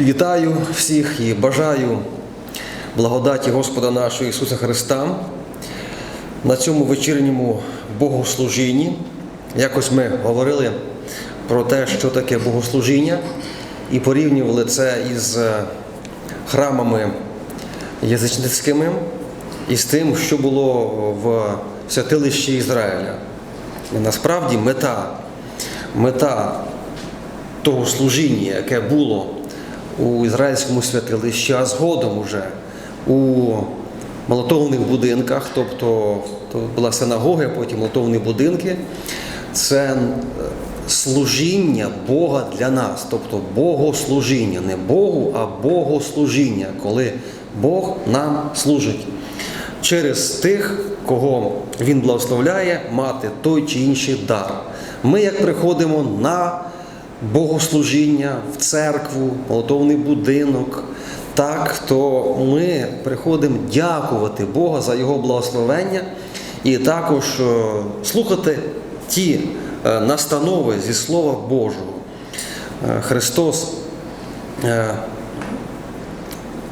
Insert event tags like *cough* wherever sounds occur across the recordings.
Вітаю всіх і бажаю благодаті Господа нашого Ісуса Христа на цьому вечірньому богослужінні. Якось ми говорили про те, що таке богослужіння, і порівнювали це із е, храмами язичницькими і з тим, що було в святилищі Ізраїля. І насправді мета, мета того служіння, яке було у ізраїльському святилищі, а згодом уже. У молотовних будинках, тобто то була синагога, потім молотовні будинки, це е, служіння Бога для нас, тобто богослужіння, не Богу, а богослужіння, коли Бог нам служить. Через тих, кого Він благословляє мати той чи інший дар. Ми, як приходимо на богослужіння в церкву, молотовний будинок, так, то ми приходимо дякувати Бога за Його благословення і також е, слухати ті е, настанови зі Слова Божого. Е, Христос,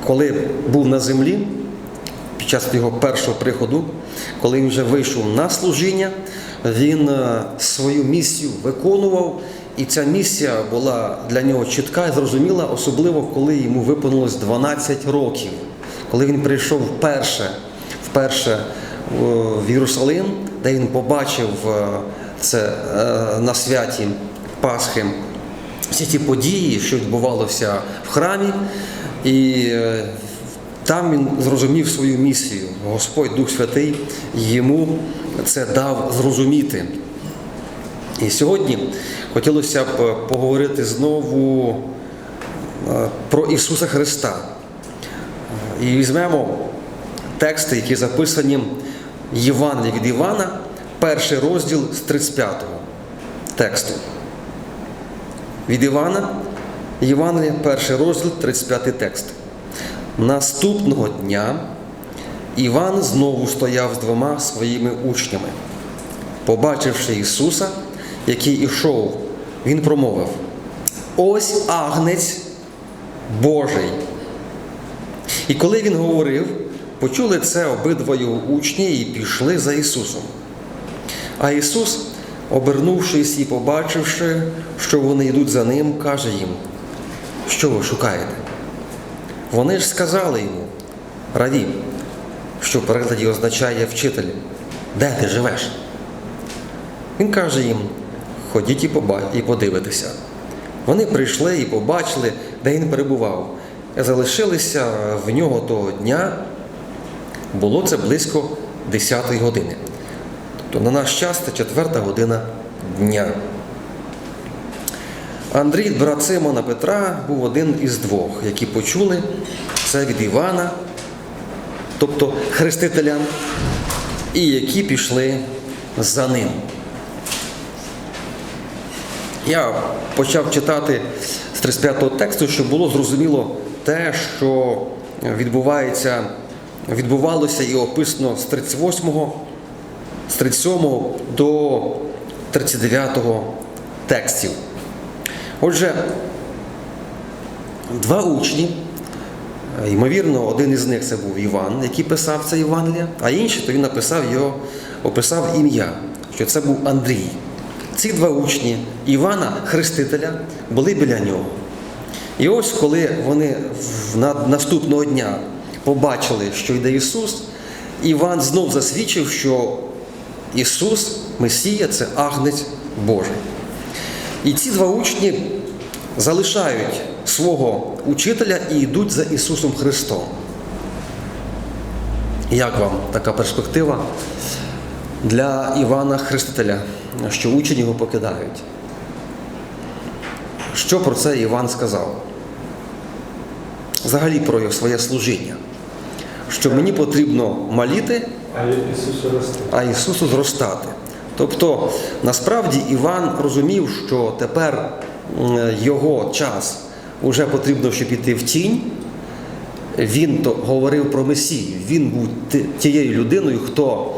коли був на землі, під час його першого приходу, коли він вже вийшов на служіння, він свою місію виконував, і ця місія була для нього чітка і зрозуміла, особливо коли йому виповнилось 12 років, коли він прийшов вперше, вперше е, в Єрусалим, де він побачив е, це е, на святі Пасхи всі ті події, що відбувалося в храмі, і там він зрозумів свою місію. Господь Дух Святий йому це дав зрозуміти. І сьогодні хотілося б поговорити знову е, про Ісуса Христа. І візьмемо тексти, які записані в Євангелії від Івана, перший розділ з 35-го тексту. Від Івана, Євангелія, перший розділ, 35 текст. Наступного дня Іван знову стояв з двома своїми учнями. Побачивши Ісуса, який ішов, він промовив: Ось агнець Божий. І коли він говорив, почули це обидва його учні і пішли за Ісусом. А Ісус, обернувшись і побачивши, що вони йдуть за ним, каже їм: Що ви шукаєте? Вони ж сказали йому, Раві, що в перекладі означає вчитель, де ти живеш? Він каже їм, ходіть і подивитися. Вони прийшли і побачили, де він перебував. Залишилися в нього того дня, було це близько 10 години. Тобто на наш час це 4 година дня. Андрій, брат Симона Петра, був один із двох, які почули це від Івана, тобто хрестителя, і які пішли за ним. Я почав читати з 35-го тексту, щоб було зрозуміло те, що відбувається, відбувалося і описано з 38-го, з 37 до 39 текстів. Отже, два учні, ймовірно, один із них це був Іван, який писав це Євангелія, а інший то він написав його, описав ім'я, що це був Андрій. Ці два учні Івана, Хрестителя, були біля нього. І ось коли вони наступного дня побачили, що йде Ісус, Іван знов засвідчив, що Ісус, Месія, це агнець Божий. І ці два учні залишають свого учителя і йдуть за Ісусом Христом. Як вам така перспектива для Івана Хрестителя, що учні його покидають? Що про це Іван сказав? Взагалі про його своє служіння. Що мені потрібно маліти, А Ісусу зростати. Тобто, насправді Іван розумів, що тепер його час вже потрібно, щоб іти в тінь. Він то говорив про Месію. Він був тією людиною, хто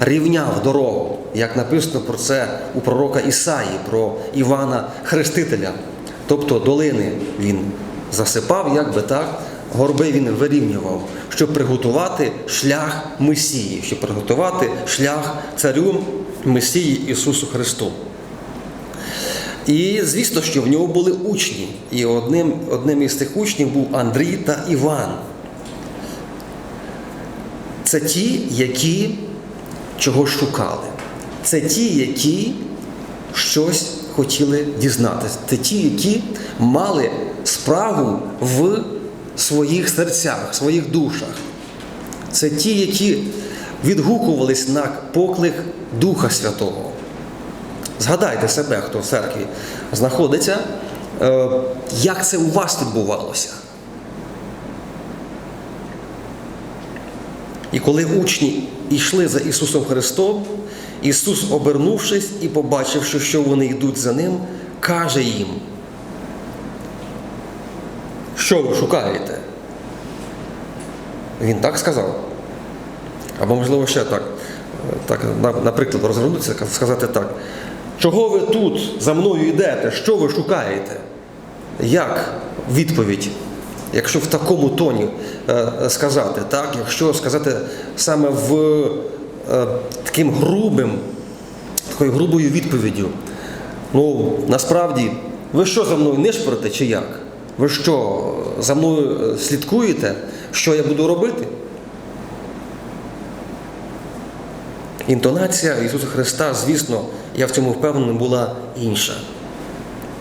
рівняв дорогу, як написано про це у пророка Ісаї, про Івана Хрестителя. Тобто долини він засипав, як би так, горби він вирівнював, щоб приготувати шлях Месії, щоб приготувати шлях царю Месії Ісусу Христу. І звісно, що в нього були учні. І одним, одним із тих учнів був Андрій та Іван. Це ті, які чогось шукали. Це ті, які щось хотіли дізнатися. Це ті, які мали справу в своїх серцях, в своїх душах. Це ті, які відгукувались на поклик Духа Святого. Згадайте себе, хто в церкві знаходиться, е, як це у вас відбувалося. І коли учні йшли за Ісусом Христом, Ісус, обернувшись і побачивши, що вони йдуть за Ним, каже їм, що ви шукаєте? Він так сказав. Або, можливо, ще так, так на- наприклад, розвернутися, сказати так. Чого ви тут за мною йдете? Що ви шукаєте? Як відповідь, якщо в такому тоні е, сказати, так? якщо сказати саме в е, таким грубим, такою грубою відповіддю, ну насправді, ви що за мною нишпорите чи як? Ви що, за мною е, слідкуєте, що я буду робити? Інтонація Ісуса Христа, звісно, я в цьому впевнений, була інша.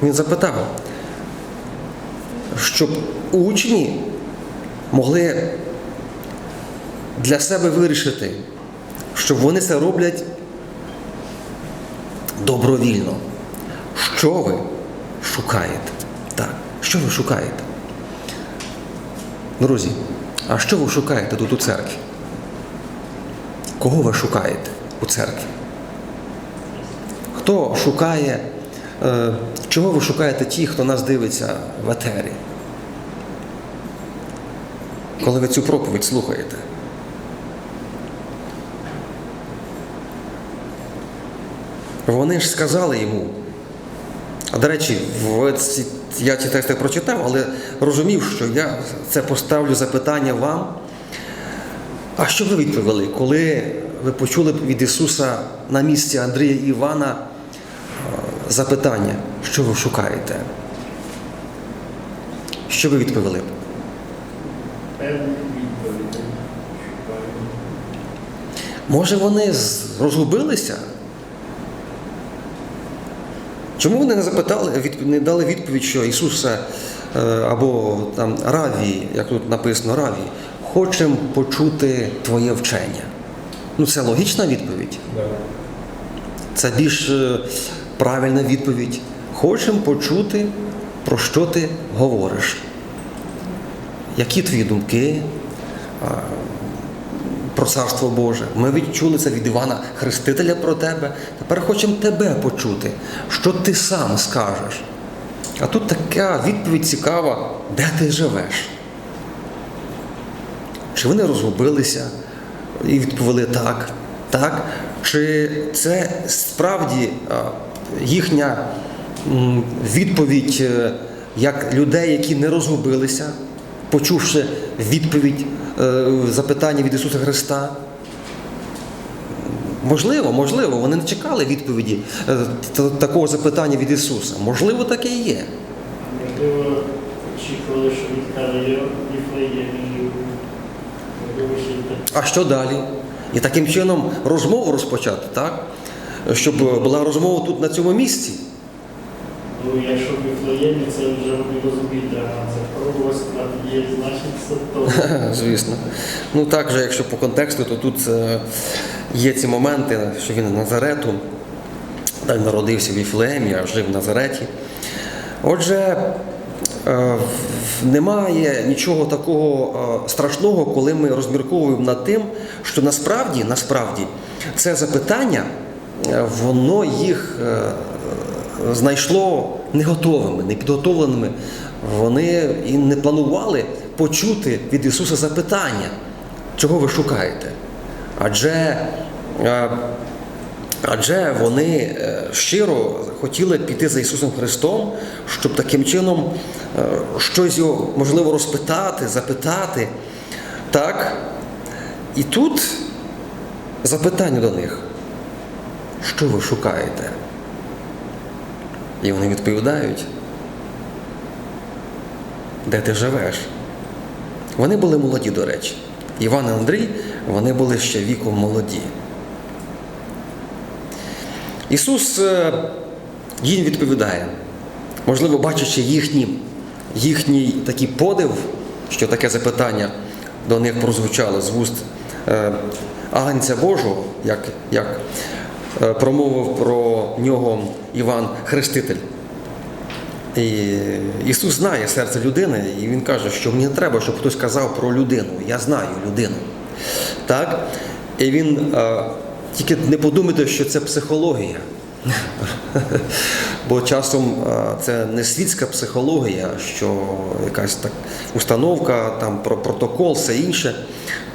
Він запитав, щоб учні могли для себе вирішити, що вони це роблять добровільно. Що ви шукаєте? Так, що ви шукаєте? Друзі, а що ви шукаєте тут у церкві? Кого ви шукаєте у церкві? Хто шукає, чого ви шукаєте ті, хто нас дивиться в етері? Коли ви цю проповідь слухаєте? Вони ж сказали йому. А до речі, в ці- я ці тексти прочитав, але розумів, що я це поставлю запитання вам. А що ви відповіли, коли ви почули від Ісуса на місці Андрія і Івана е, запитання, що ви шукаєте? Що ви відповіли? Може, вони розгубилися? Чому вони не запитали, не дали відповідь, що Ісусе е, або там Раві, як тут написано Раві, хочемо почути Твоє вчення? Ну, це логічна відповідь. Це більш е, правильна відповідь. Хочемо почути, про що ти говориш. Які твої думки про Царство Боже? Ми відчули це від Івана Хрестителя про тебе. Тепер хочемо тебе почути, що ти сам скажеш. А тут така відповідь цікава, де ти живеш? Чи вони розгубилися і відповіли так, так? Чи це справді а, їхня відповідь е, як людей, які не розгубилися, почувши відповідь е, запитання від Ісуса Христа? Можливо, можливо, вони не чекали відповіді е, такого запитання від Ісуса. Можливо, таке і є. Можливо, очікували, що він каже, я. А що далі? І таким чином розмову розпочати, так? Щоб була розмова тут на цьому місці. Ну, якщо Віфлеємі, це вже не а це пророцтво є, значить це то. *laughs* Звісно. Ну так же, якщо по контексту, то тут е, є ці моменти, що він Назарету, та народився в Іфлеємі, а жив в Назареті. Отже, е, немає нічого такого е, страшного, коли ми розмірковуємо над тим, що насправді, насправді це запитання, е, воно їх е, знайшло не готовими, не підготовленими. Вони і не планували почути від Ісуса запитання, чого ви шукаєте. Адже е, Адже вони е, щиро хотіли піти за Ісусом Христом, щоб таким чином е, щось його можливо розпитати, запитати. Так? І тут запитання до них. Що ви шукаєте? І вони відповідають, де ти живеш? Вони були молоді, до речі. Іван і Андрій, вони були ще віком молоді. Ісус е, їм відповідає, можливо, бачачи їхні, їхній такий подив, що таке запитання до них прозвучало з вуст е, Агнця Божого, як, як промовив про нього Іван Хреститель. І Ісус знає серце людини, і Він каже, що мені не треба, щоб хтось казав про людину. Я знаю людину. Так? І він е, тільки не подумайте, що це психологія. Бо часом е, це не світська психологія, що якась так установка, там про протокол, все інше.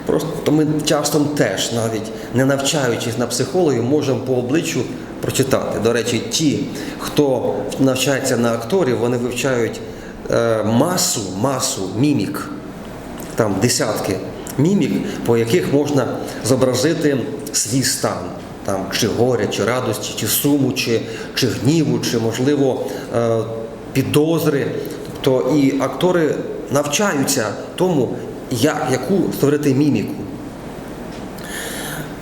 Просто ми часом теж, навіть не навчаючись на психологію, можемо по обличчю прочитати. До речі, ті, хто навчається на акторів, вони вивчають е, масу, масу мімік, там десятки мімік, по яких можна зобразити свій стан. Там, чи горя, чи радості, чи суму, чи, чи гніву, чи, можливо, е, підозри. Тобто і актори навчаються тому, як, яку створити міміку.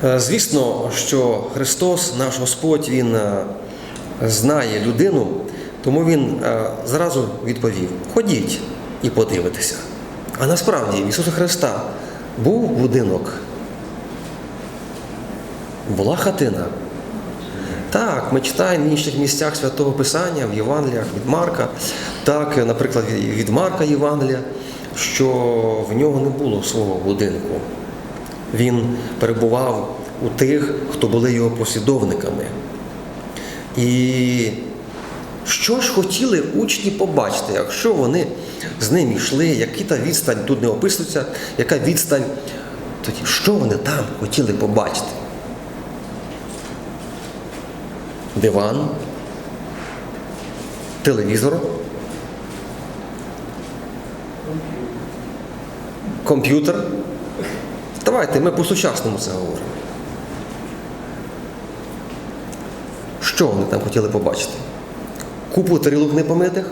Е, Звісно, що Христос, наш Господь, Він е, знає людину, тому Він е, зразу відповів: ходіть і подивитеся. А насправді в Ісуса Христа був будинок, була хатина. Так, ми читаємо в інших місцях Святого Писання, в Євангеліях від Марка, так, наприклад, від Марка Євангелія, що в нього не було свого будинку. Він перебував у тих, хто були його послідовниками. І що ж хотіли учні побачити, якщо вони з ним йшли, які та відстань тут не описується, яка відстань, тоді що вони там хотіли побачити? Диван, телевізор, комп'ютер. Давайте ми по-сучасному це говоримо. Що вони там хотіли побачити? Купу тарілок непомитих?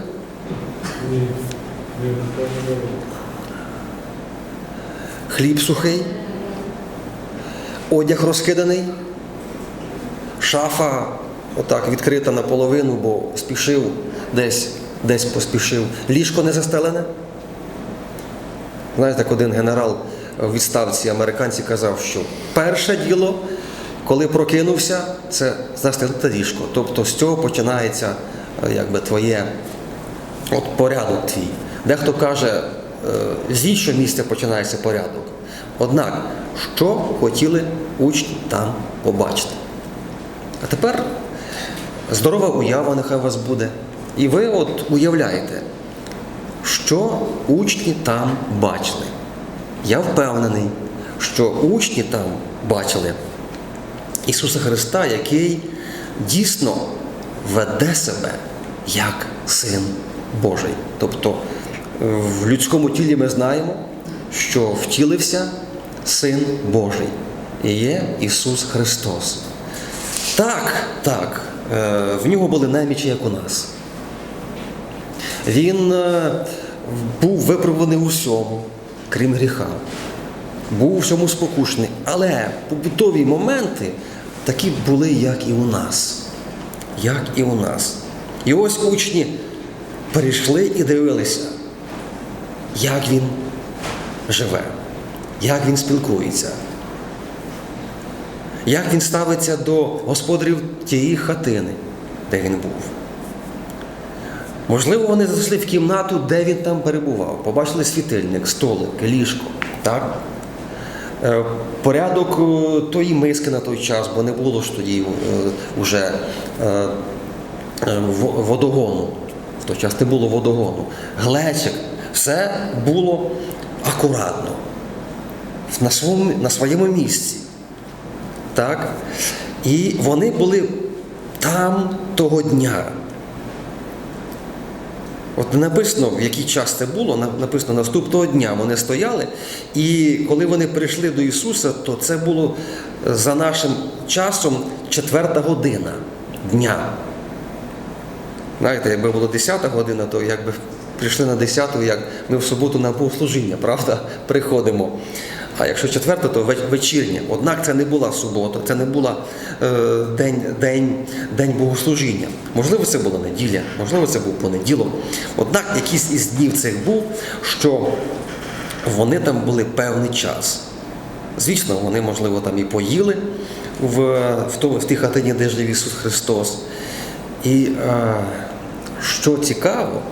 Хліб сухий, одяг розкиданий, шафа отак відкрита наполовину, бо спішив десь, десь поспішив. Ліжко не застелене. Знаєте, як один генерал в відставці американці казав, що перше діло, коли прокинувся, це застелити ліжко. Тобто з цього починається е, якби, твоє от порядок твій. Дехто каже, е, з іншого місця починається порядок. Однак, що хотіли учні там побачити? А тепер здорова уява нехай у вас буде. І ви от уявляєте, що учні там бачили. Я впевнений, що учні там бачили Ісуса Христа, який дійсно веде себе як Син Божий. Тобто в людському тілі ми знаємо, що втілився Син Божий і є Ісус Христос. Так, так, е, в нього були намічі, як у нас. Він е, був виправлений у всьому, крім гріха. Був всьому спокушений. Але побутові моменти такі були, як і у нас. Як і у нас. І ось учні прийшли і дивилися, як він живе, як він спілкується, як він ставиться до господарів тієї хатини, де він був. Можливо, вони зайшли в кімнату, де він там перебував. Побачили світильник, столик, ліжко. Так? Е, Порядок е, тої миски на той час, бо не було ж тоді вже водогону. В той час не було водогону. Глечик, все було акуратно, на своєму, на своєму місці. Так? І вони були там того дня. От не написано, в який час це було, написано наступного дня вони стояли, і коли вони прийшли до Ісуса, то це було е, за нашим часом четверта година дня. Знаєте, якби було 10 година, то якби прийшли на 10-ту, як ми в суботу на богослужіння, правда, приходимо. А якщо четверта, то веч- вечірня. Однак це не була субота, це не була е, день, день, день богослужіння. Можливо, це була неділя, можливо, це був понеділок. Однак якийсь із днів цих був, що вони там були певний час. Звісно, вони, можливо, там і поїли в, в, тому, в тій хатині, де жив Ісус Христос. І е, що цікаво,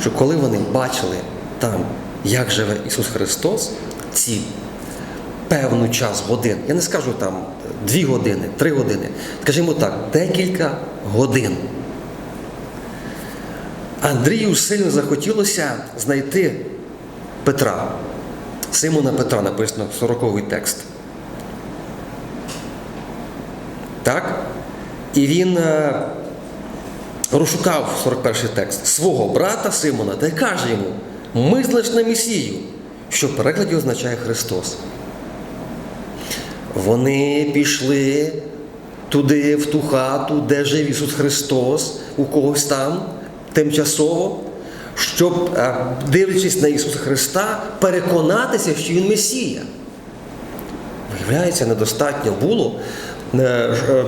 що коли вони бачили там, як живе Ісус Христос, ці певну час годин, я не скажу там дві години, три години, скажімо так, декілька годин. Андрію сильно захотілося знайти Петра. Симона Петра написано 40-й текст. Так? І він е, розшукав 41 текст свого брата Симона та й каже йому: мислиш на Месію, що в перекладі означає Христос. Вони пішли туди, в ту хату, де жив Ісус Христос, у когось там, тимчасово, щоб, е, дивлячись на Ісуса Христа, переконатися, що Він Месія. Виявляється, недостатньо було е, е,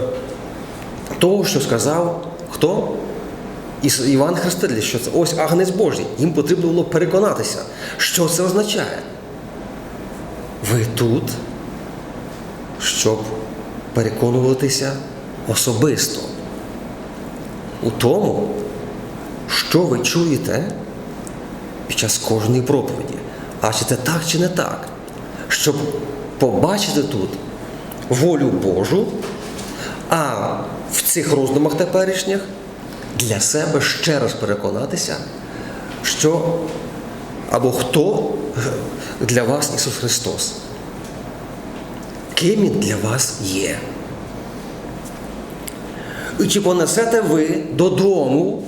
того, що сказав хто? Іс- Іван Хреститель, що це ось агнець Божий. Їм потрібно було переконатися, що це означає. Ви тут, щоб переконуватися особисто у тому, що ви чуєте під час кожної проповіді. А чи це так, чи не так? Щоб побачити тут волю Божу, а в цих роздумах теперішніх для себе ще раз переконатися, що або хто для вас Ісус Христос. Ким Він для вас є. І чи понесете ви додому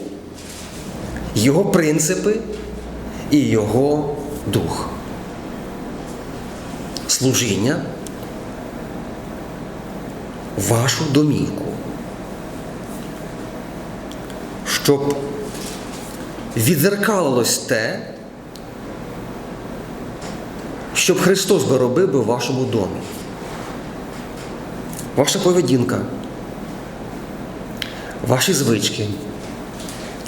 Його принципи і Його дух? Служіння вашу домівку, щоб відзеркалилось те, щоб Христос би робив би в вашому домі. Ваша поведінка, ваші звички,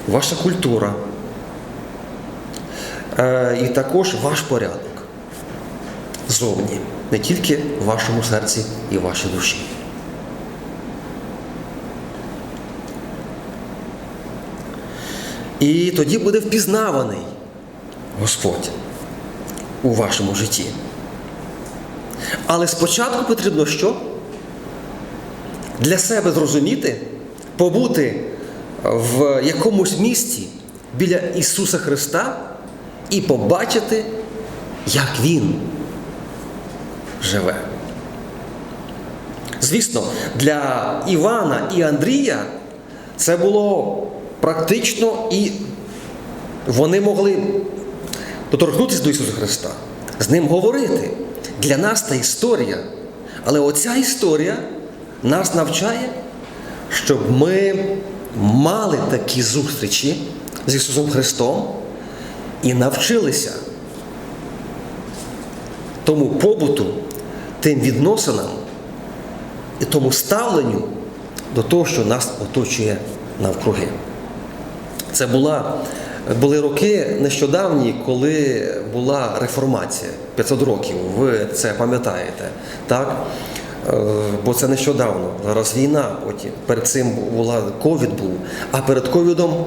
ваша культура е, і також ваш порядок зовні, не тільки в вашому серці і вашій душі. І тоді буде впізнаваний Господь у вашому житті. Але спочатку потрібно що? Для себе зрозуміти, побути в якомусь місці біля Ісуса Христа і побачити, як Він живе. Звісно, для Івана і Андрія це було практично і вони могли доторкнутися до Ісуса Христа, з ним говорити. Для нас та історія. Але оця історія нас навчає, щоб ми мали такі зустрічі з Ісусом Христом і навчилися тому побуту, тим відносинам і тому ставленню до того, що нас оточує навкруги. Це була, були роки нещодавні, коли була реформація 500 років. Ви це пам'ятаєте, так? Е, Бо це нещодавно. Зараз війна, потім перед цим була ковід був, а перед ковідом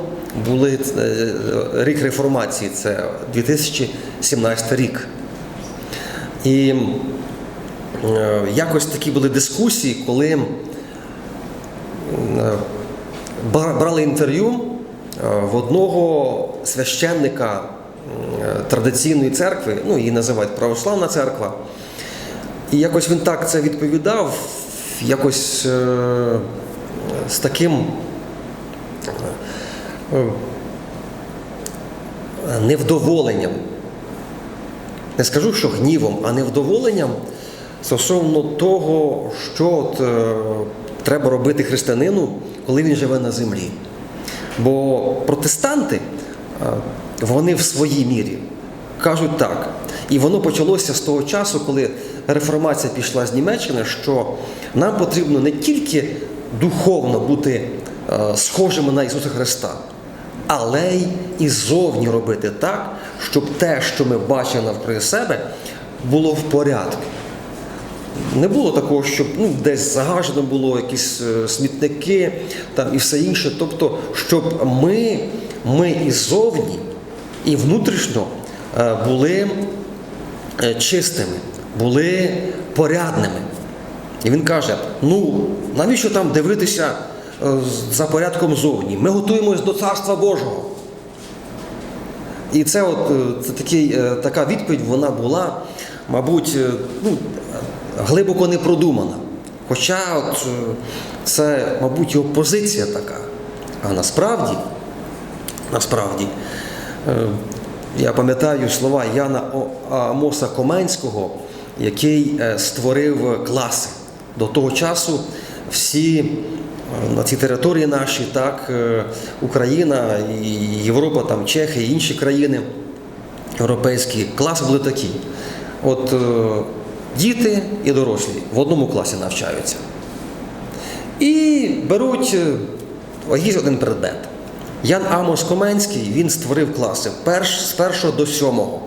були е, рік реформації, це 2017 рік. І е, якось такі були дискусії, коли брали інтерв'ю в одного священника е, традиційної церкви, ну її називають православна церква. І якось він так це відповідав, якось е, з таким е, невдоволенням. Не скажу, що гнівом, а невдоволенням стосовно того, що от, е, треба робити християнину, коли він живе на землі. Бо протестанти, е, вони в своїй мірі кажуть так. І воно почалося з того часу, коли реформація пішла з Німеччини, що нам потрібно не тільки духовно бути е, схожими на Ісуса Христа, але й і зовні робити так, щоб те, що ми бачимо навкруги себе, було в порядку. Не було такого, щоб ну, десь загажено було якісь е, смітники там, і все інше. Тобто, щоб ми, ми і зовні, і внутрішньо е, були е, чистими, були порядними. І він каже: ну, навіщо там дивитися за порядком зовні? Ми готуємось до Царства Божого. І це, от, це такий, така відповідь вона була, мабуть, ну, глибоко не продумана. Хоча от, е, це, мабуть, його позиція така. А насправді, насправді, е, я пам'ятаю слова Яна Амоса Коменського, який е, створив класи. До того часу всі на цій території нашій, так, Україна, і Європа, там, Чехія, і інші країни європейські класи були такі. От діти і дорослі в одному класі навчаються. І беруть е, є один предмет. Ян Амос Коменський він створив класи перш, з першого до сьомого.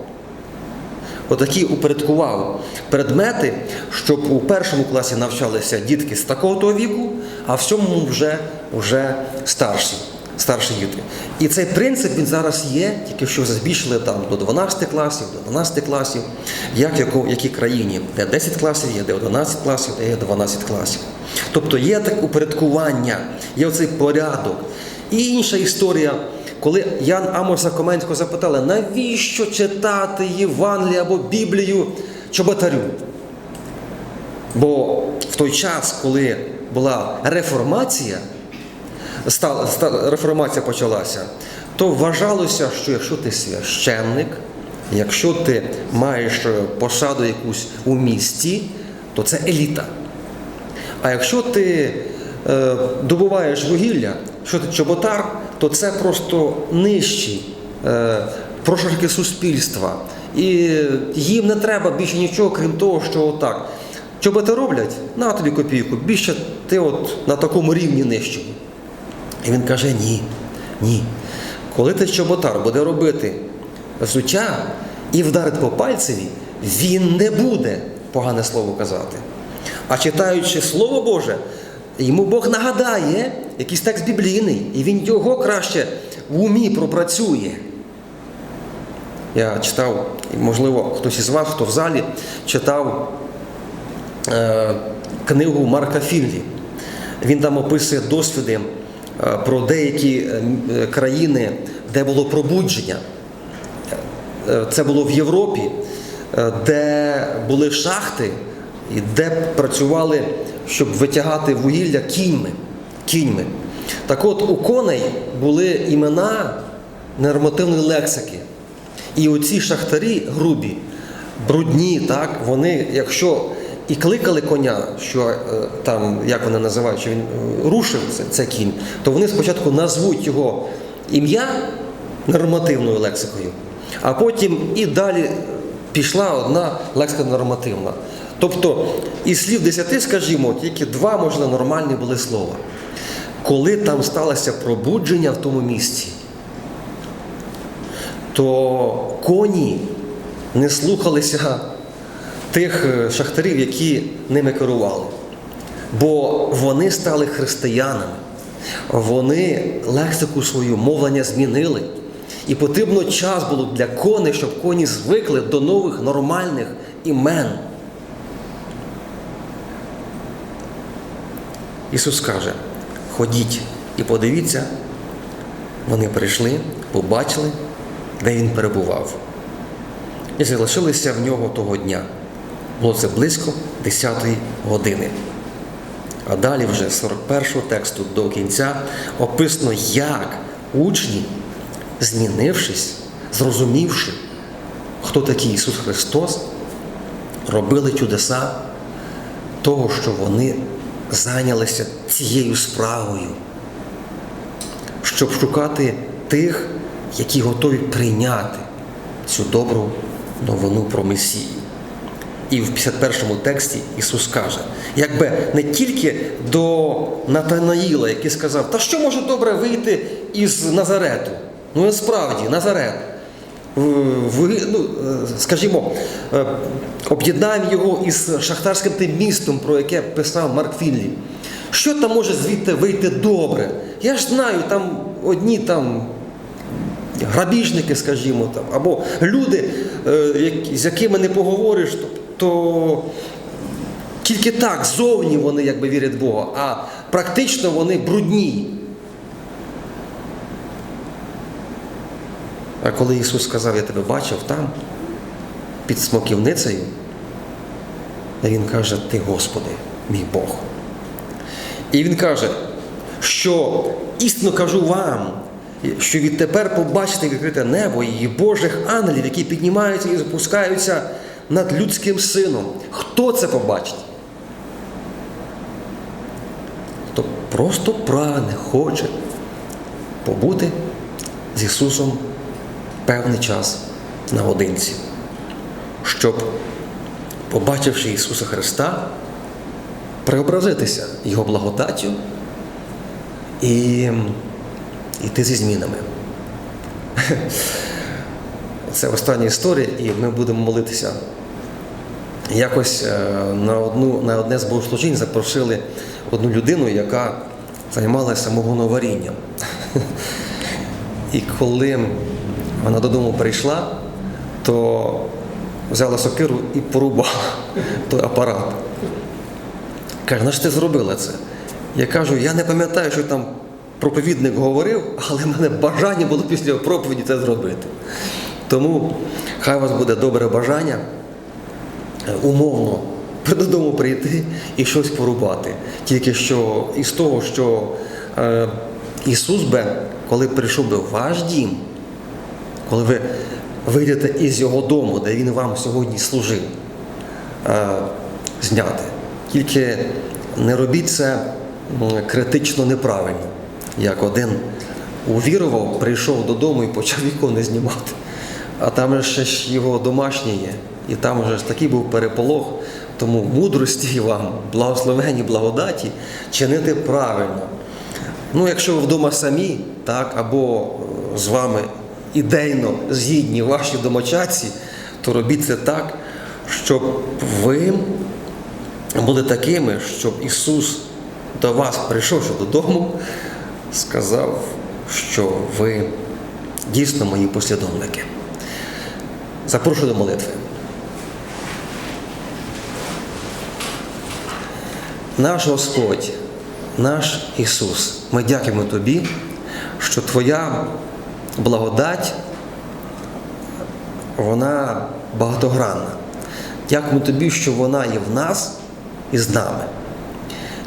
Отакі упорядкував предмети, щоб у першому класі навчалися дітки з такого-то віку, а в сьомому вже, вже старші, старші діти. І цей принцип він зараз є, тільки що збільшили там до 12 класів, до 12 класів, як в якій країні, де 10 класів є, де 11 класів, де є 12 класів. Тобто є таке упорядкування, є оцей порядок. І інша історія, коли Ян Амоса Коменського запитали, навіщо читати Євангелію або Біблію чоботарю? Бо в той час, коли була реформація, стала, ста- реформація почалася, то вважалося, що якщо ти священник, якщо ти маєш е, посаду якусь у місті, то це еліта. А якщо ти е, добуваєш вугілля, що ти чоботар, то це просто нижчі е, прошарки суспільства. І їм не треба більше нічого, крім того, що отак. Чоботи роблять, на тобі копійку, більше ти от на такому рівні нижчому. І він каже: ні, ні. Коли ти чоботар буде робити взуття і вдарить по пальцеві, він не буде погане слово казати. А читаючи Слово Боже, йому Бог нагадає якийсь текст біблійний, і він його краще в умі пропрацює. Я читав, можливо, хтось із вас, хто в залі, читав е, книгу Марка Фінлі. Він там описує досвіди про деякі е, е, країни, де було пробудження. Е, Це було в Європі, е, де були шахти, і де працювали, щоб витягати вугілля кіньми. кіньми. Так от у коней були імена нормативної лексики. І оці шахтарі грубі, брудні, так, вони, якщо і кликали коня, що е, там, як вони називають, що він е, рушив це, це кінь, то вони спочатку назвуть його ім'я нормативною лексикою, а потім і далі пішла одна лексика нормативна. Тобто із слів десяти, скажімо, тільки два, можливо, нормальні були слова. Коли там сталося пробудження в тому місці, то коні не слухалися тих е, шахтарів, які ними керували. Бо вони стали християнами, вони лексику свою мовлення змінили. І потрібно час було для коней, щоб коні звикли до нових нормальних імен. Ісус каже: ходіть і подивіться, вони прийшли, побачили, де він перебував. І залишилися в нього того дня. Було це близько 10 години. А далі вже з 41 тексту до кінця описано, як учні, змінившись, зрозумівши, хто такий Ісус Христос, робили чудеса того, що вони зайнялися цією справою, щоб шукати тих, які готові прийняти цю добру новину про Месію. І в 51 тексті Ісус каже, якби не тільки до Натанаїла, який сказав, та що може добре вийти із Назарету? Ну, справді, Назарет. В- ну, е, скажімо, е, об'єднаємо його із шахтарським тим містом, про яке писав Марк Фінлі. Що там може звідти вийти добре? Я ж знаю, там одні там грабіжники, скажімо, там, або люди, е, з якими не поговориш, то, то тільки так зовні вони якби вірять в Бога, а практично вони брудні. А коли Ісус сказав, я тебе бачив там, під смоківницею, Він каже, ти Господи, мій Бог. І Він каже, що істинно кажу вам, що відтепер побачите відкрите небо і Божих ангелів, які піднімаються і запускаються над людським сином. Хто це побачить? Хто просто прагне, хоче побути з Ісусом певний час наодинці, щоб, побачивши Ісуса Христа, преобразитися Його благодаттю і йти зі змінами. *laughs* Це остання історія, і ми будемо молитися. Якось е, на, одну, на одне з богослужінь запросили одну людину, яка займалася самогоноварінням. І коли вона додому прийшла, то взяла сокиру і порубала той апарат. Каже, на що ти зробила це? Я кажу, я не пам'ятаю, що там проповідник говорив, але в мене бажання було після проповіді це зробити. Тому хай у вас буде добре бажання умовно *laughs* додому прийти і щось порубати. Тільки що із того, що е, Ісус би, коли прийшов би в ваш дім, коли ви вийдете із його дому, де він вам сьогодні служив, е, зняти. Тільки не робіть це критично неправильно. Як один увірував, прийшов додому і почав вікони знімати. А там ще ж його домашнє є. І там вже ж такий був переполох, тому мудрості *laughs* вам, благословенні, благодаті чинити правильно. Ну, якщо ви вдома самі, так, або е, з вами ідейно згідні ваші домочадці, то робіть це так, щоб ви були такими, щоб Ісус до вас, прийшовши додому, сказав, що ви дійсно мої послідовники. Запрошую до молитви. Наш Господь, наш Ісус, ми дякуємо Тобі, що Твоя благодать, вона багатогранна. Дякуємо Тобі, що вона є в нас і з нами.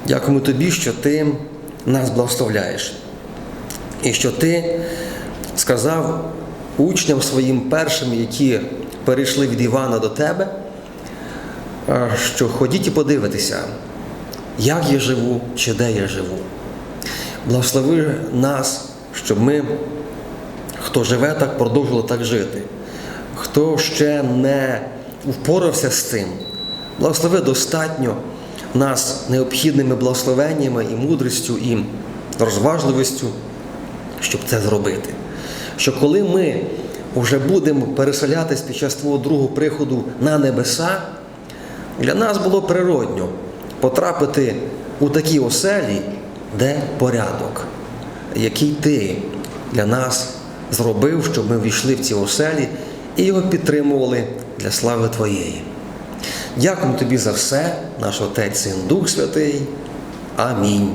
Дякуємо Тобі, що Ти нас благословляєш. І що Ти сказав учням своїм першим, які перейшли від Івана до Тебе, е, що ходіть і подивитися, як я живу чи де я живу. Благослови нас, щоб ми, хто живе так, продовжували так жити. Хто ще не впорався з цим, благослови достатньо нас необхідними благословеннями і мудрістю, і розважливістю, щоб це зробити. Що коли ми вже будемо переселятись під час твого другого приходу на небеса, для нас було природньо потрапити у такі оселі, де порядок, який ти для нас зробив, щоб ми війшли в ці оселі і його підтримували для слави Твоєї. Дякую тобі за все, наш Отець, Син, Дух Святий. Амінь.